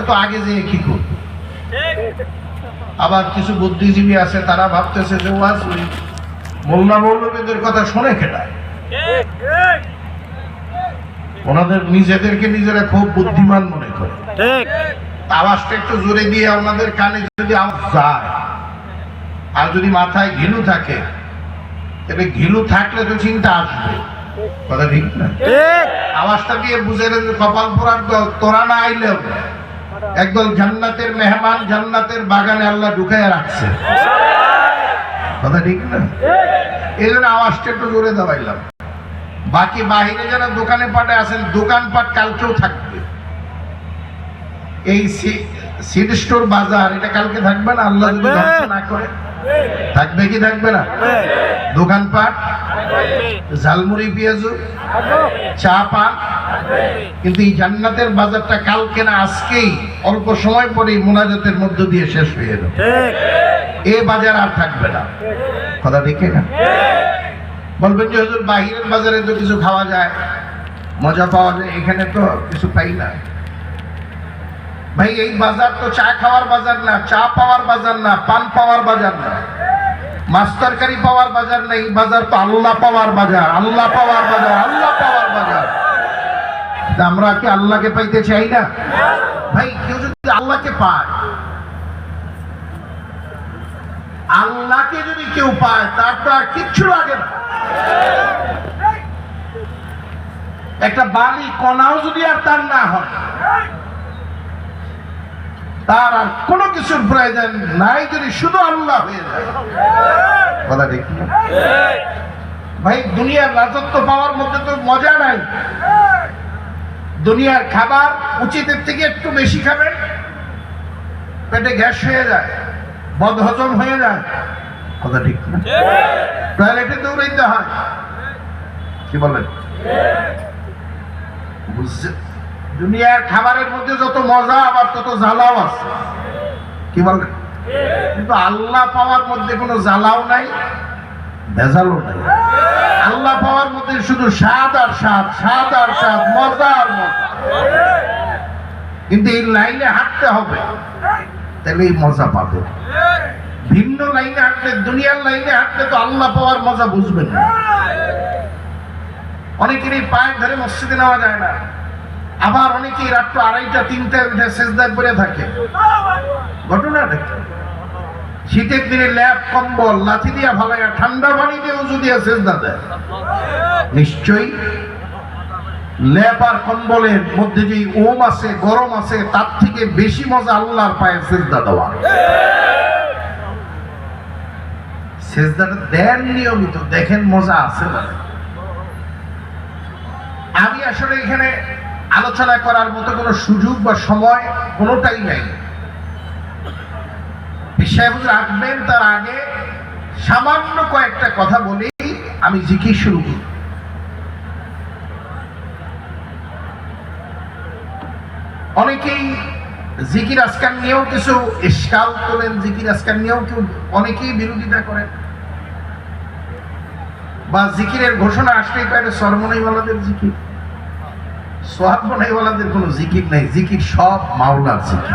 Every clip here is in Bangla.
এত আগে যে কি করব? আবার কিছু বুদ্ধিজীবী আছে তারা ভাবতেছে যে ওয়াজ মোল্লা মৌলবীদের কথা শুনে খেলায় ওনাদের নিজেদেরকে নিজেরা খুব বুদ্ধিমান মনে করে। আওয়াজটা একটু জোরে দিয়ে ওনাদের কানে যদি আওয়াজ যায় আর যদি মাথায় ঘিলু থাকে তবে ঘিলু থাকলে তো চিন্তা আসবে। কথা ঠিক না? আওয়াজটা দিয়ে বুঝে কপাল পোড়ার তোরা না আইলেও একদল জান্নাতের মেহমান জান্নাতের বাগানে আল্লাহ ঢুকাইয়া রাখছে। কথা ঠিক না? এই জন্য আওয়াজটা একটু জোরে দাবাইলাম বাকি বাহিরে যারা দোকানে পাটে আছেন দোকানপাট কালকেও থাকবে। এই সিড স্টোর বাজার এটা কালকে থাকবে না? আল্লাহ যদি না করে থাকবে কি থাকবে না? দোকানপাট ঝালমুড়ি পেঁয়াজু চা পান কিন্তু এই জান্নাতের বাজারটা কালকে না আজকেই অল্প সময় পরেই মোনাজাতের মধ্য দিয়ে শেষ হয়ে যাবে এ বাজার আর থাকবে না। কথা দেখে না বলবেন যে হুজুর বাহিরের বাজারে তো কিছু খাওয়া যায় মজা পাওয়া যায় এখানে তো কিছু পাই না। ভাই এই বাজার তো চা খাওয়ার বাজার না চা পাওয়ার বাজার না পান পাওয়ার বাজার না। মাছ তরকারি পাওয়ার বাজার না এই বাজার তো আল্লাহ পাওয়ার বাজার আল্লাহ পাওয়ার বাজার আল্লাহ পাওয়ার বাজার। আমরা কি আল্লাহকে পাইতে চাই না? ভাই কেউ যদি আল্লাহকে পায় আল্লাহকে যদি কেউ পায় তার তো আর কিচ্ছু লাগে না। একটা বালি কণাও যদি আর তার না হয় তার আর কোনো কিছুর প্রয়োজন নাই যদি শুধু আল্লাহ হয়ে যায়। কথা ঠিক। ভাই দুনিয়ার রাজত্ব পাওয়ার মধ্যে তো মজা নাই। দুনিয়ার খাবার উচিতের থেকে একটু বেশি খাবেন পেটে গ্যাস হয়ে যায় বদ হজম হয়ে যায়। কথা ঠিক না? টয়লেটে দৌড়াইতে হয়। কি বলেন? দুনিয়ার খাবারের মধ্যে যত মজা আবার তত জ্বালাও আছে। কি বলেন? কিন্তু আল্লাহ পাওয়ার মধ্যে কোনো জ্বালাও নাই ভেজালও নাই। আল্লাহ পাওয়ার মধ্যে শুধু স্বাদ আর স্বাদ স্বাদ আর স্বাদ, মজা আর মজা। কিন্তু এই লাইনে হাঁটতে হবে, তাহলে এই মজা পাবে। ভিন্ন লাইনে হাঁটলে, দুনিয়ার লাইনে হাঁটলে তো আল্লাহ পাওয়ার মজা বুঝবেন না। অনেকেরই পায়ের ধরে মসজিদে নেওয়া যায় না। আবার অনেকেই রাত্র আড়াইটা তিনটা উঠে শেষদার করে থাকে। ঘটনা দেখে শীতের দিনে ল্যাপ কম্বল, লাথি দিয়া ভালাইয়া ঠান্ডা পানি দিয়ে উজু দিয়া শেষদা দেয়, নিশ্চয়ই ল্যাপ আর কম্বলের মধ্যে যে ওম আছে, গরম আছে, তার থেকে বেশি মজা আল্লাহর পায়ে সেজদা দেওয়া। সেজদাটা দেন নিয়মিত, দেখেন মজা আছে না? আমি আসলে এখানে আলোচনা করার মতো কোনো সুযোগ বা সময় কোনোটাই নাই। বিষয় রাখবেন তার আগে সামান্য কয়েকটা কথা বলেই আমি জিকির শুরু করি। অনেকেই জিকির আজকাল নিয়েও কিছু ইস্কাল তোলেন, জিকির আজকাল নিয়েও কেউ, অনেকেই বিরোধিতা করেন। বা জিকিরের ঘোষণা আসলেই পারে, সরমনাইওয়ালাদের জিকির। সোহাবনাইওয়ালাদের কোনো জিকির নাই, জিকির সব মাওলার জিকির।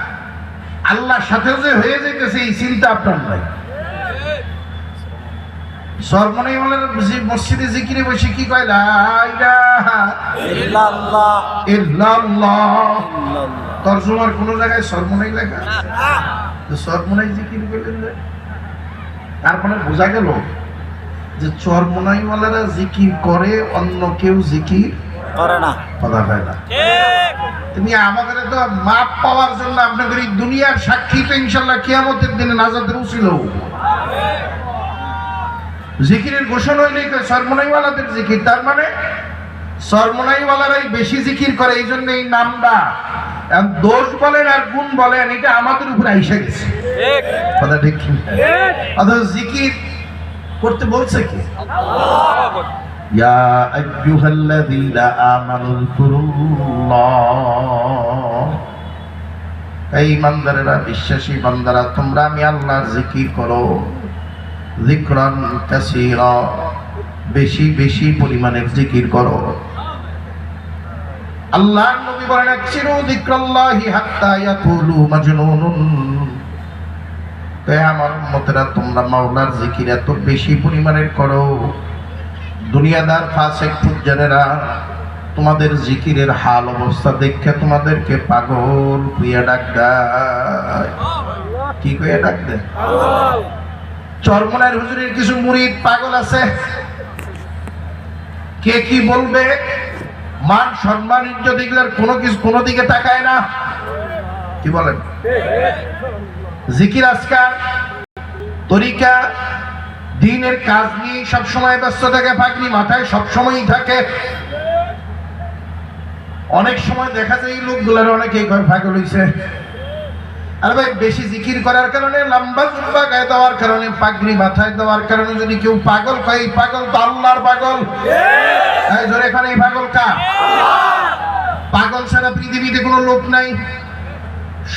আল্লাহর সাথেও যে হয়ে যেতেছে এই চিন্তা আপনার নাই। সর্বনাই মসজিদে জিকিরে বসে কি কয় তর্জমার কোন জায়গায় সর্বনাই লেখা? জিকির করলেন তারপরে বোঝা গেল যে চরমনাইওয়ালারা জিকির করে অন্য কেউ জিকির করে না। কথা হয় না। তুমি আমাদের তো মাপ পাওয়ার জন্য আপনাদের এই দুনিয়ার সাক্ষী তো ইনশাল্লাহ কিয়ামতের দিনে নাজাদের উচিল জিকিরের ঘোষণা হইলেই কয় সরমনাইওয়ালাদের জিকির। তার মানে সরমনাইওয়ালারাই বেশি জিকির করে এই জন্য এই নামটা। দোষ বলেন আর গুণ বলেন এটা আমাদের উপরে আইসা গেছে। কথা ঠিক অথচ জিকির করতে বলছে কি? ইয়া আইয়ুহাল্লাযীনা আমানু যকুরুল্লাহ এই ইমানদারেরা বিশ্বাসী বান্দারা, তোমরা আমি আল্লাহর জিকির করো। যিকরান কাসীরা, বেশি বেশি পরিমাণের জিকির করো। আল্লাহর নবী বলেন, আকসিরু যিকরাল্লাহি হাত্তা ইয়াকুলু মাজনুনুন। তাই আমার উম্মতেরা, তোমরা মাওলার জিকির এত বেশি পরিমাণের করো। দুনিয়াদার ফাসেক ফুজ্জারেরা তোমাদের জিকিরের হাল অবস্থা দেখে তোমাদেরকে পাগল কুইয়া ডাক কি কুইয়া ডাক দেয়? চরমনার হুজুরের কিছু মুরিদ পাগল আছে। কে কি বলবে? মান সম্মান ইজ্জত এগুলোর কোনো কিছু কোনো দিকে তাকায় না। কি বলেন? জিকির আজকার, তরিকা দিনের কাজ নিয়ে সবসময় ব্যস্ত থাকে পাগড়ি মাথায় সবসময়ই থাকে। অনেক সময় দেখা যায় এই লোকগুলোর অনেকেই কয় পাগল হইছে। আর ভাই, বেশি জিকির করার কারণে, লম্বা জুম্বা গায়ে দেওয়ার কারণে, পাগড়ি মাথায় দেওয়ার কারণে যদি কেউ পাগল কয় পাগল তো আল্লাহর পাগল। ধরে এখানে এই পাগল কা? পাগল ছাড়া পৃথিবীতে কোনো লোক নাই।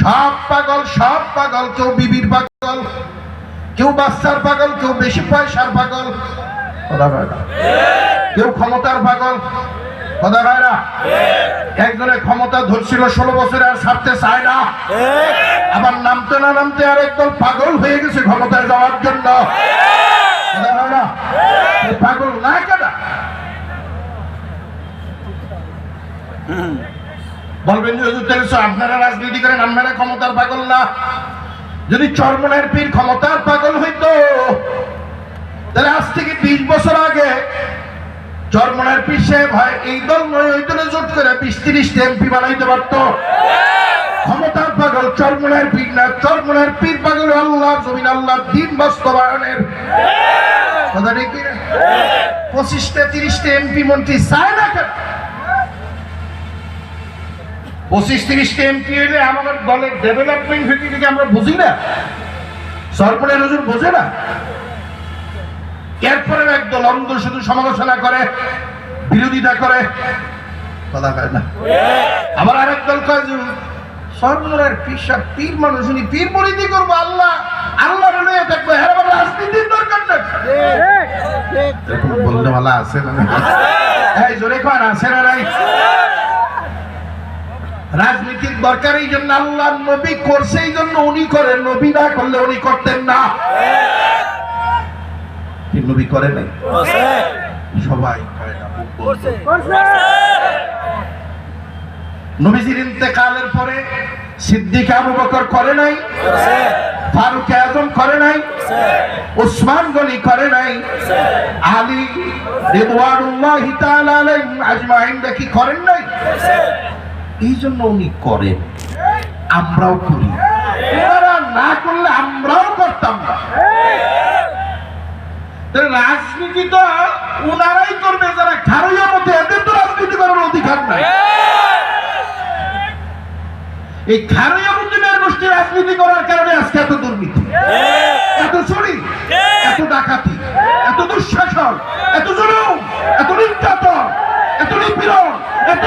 সব পাগল সব পাগল, কেউ বিবির পাগল। কেউ বাচ্চার পাগল, কেউ বেশি পয়সার পাগল। কেউ ক্ষমতার পাগল। কথা একজনের ক্ষমতা ধরছিল ষোলো বছরে আর ছাড়তে চায় না। আবার নামতে না নামতে আর একদল পাগল হয়ে গেছে ক্ষমতায় যাওয়ার জন্য। কথা কয়? পাগল না কেনা? বলবেন আপনারা রাজনীতি করেন, আপনারা ক্ষমতার পাগল না। যদি চরমনের পীর ক্ষমতার পাগল হইতো, তাহলে আজ থেকে বিশ বছর আগে চরমনের পীর সাহেব হয় এই দল নয়, ওই দলে জোট করে বিশ তিরিশটা এমপি বানাইতে পারতো। ক্ষমতার পাগল চরমনের পীর না চরমনের পীর পাগল আল্লাহ, জমিন আল্লাহ, দিন বাস্তবায়নের। কথা ঠিক পঁচিশটা তিরিশটা এমপি মন্ত্রী চায় না কেন? পঁচিশ তিরিশটা এমপি হলে আমাদের দলের ডেভেলপমেন্ট ফ্যাক্টরিকে আমরা বুঝি না, সরকারের নজর বোঝে না? এরপরে একদল অন্ধ শুধু সমালোচনা করে, বিরোধিতা করে, কথা কয় না? আবার আরেক দল কয় যে, সরকারের পীর মানুষ উনি পীর পরিধি করব, আল্লাহ আল্লাহ রয়ে থাকব হ্যাঁ রাজনীতির দরকার এরকম বললে ভালো আছে না এই জোরে কয় না আছে না রাজনীতির দরকার, এই জন্য আল্লাহ নবী করছে, এই জন্য উনি করেন। নবী না করলে উনি করতেন না। নবী করে নাই? সবাই করে না নবীজির ইন্তেকালের পরে সিদ্দিক আবু বকর করে নাই, ফারুক আজম করে নাই, উসমান গনি করে নাই, আলী রিদওয়ানুল্লাহি তাআলা আলাইহিম আজমাইন কি করেন নাই? এই জন্য উনি করেন, আমরাও করি। না করলে আমরাও করতাম না। রাজনীতি তো ওনারাই করবে, যারা খারইয়া মতো এদের তো রাজনীতি করার অধিকার নাই। এই খারইয়া মুসলিমের গোষ্ঠী রাজনীতি করার কারণে আজকে এত দুর্নীতি। এত চুরি। এত ডাকাতি। এত দুঃশাসন। এত নির্যাতন এত নিপীড়ন এত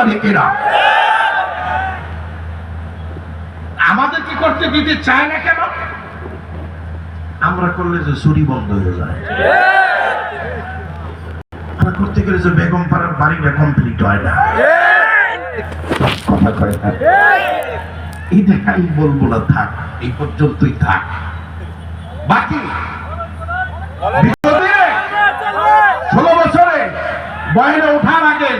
কথা ঢেকেরা আমাদের কি করতে দিতে চায় না কেন? আমরা করলে যে চুরি বন্ধ হয়ে যায়। আমরা করতে গেলে যে বেগম পাড়ার বাড়িটা কমপ্লিট হয় না। কথা কয় না? এটা আমি বলব না থাক, এই পর্যন্তই থাক। বাকি? ষোলো বছরে বয়নে ওঠার আগে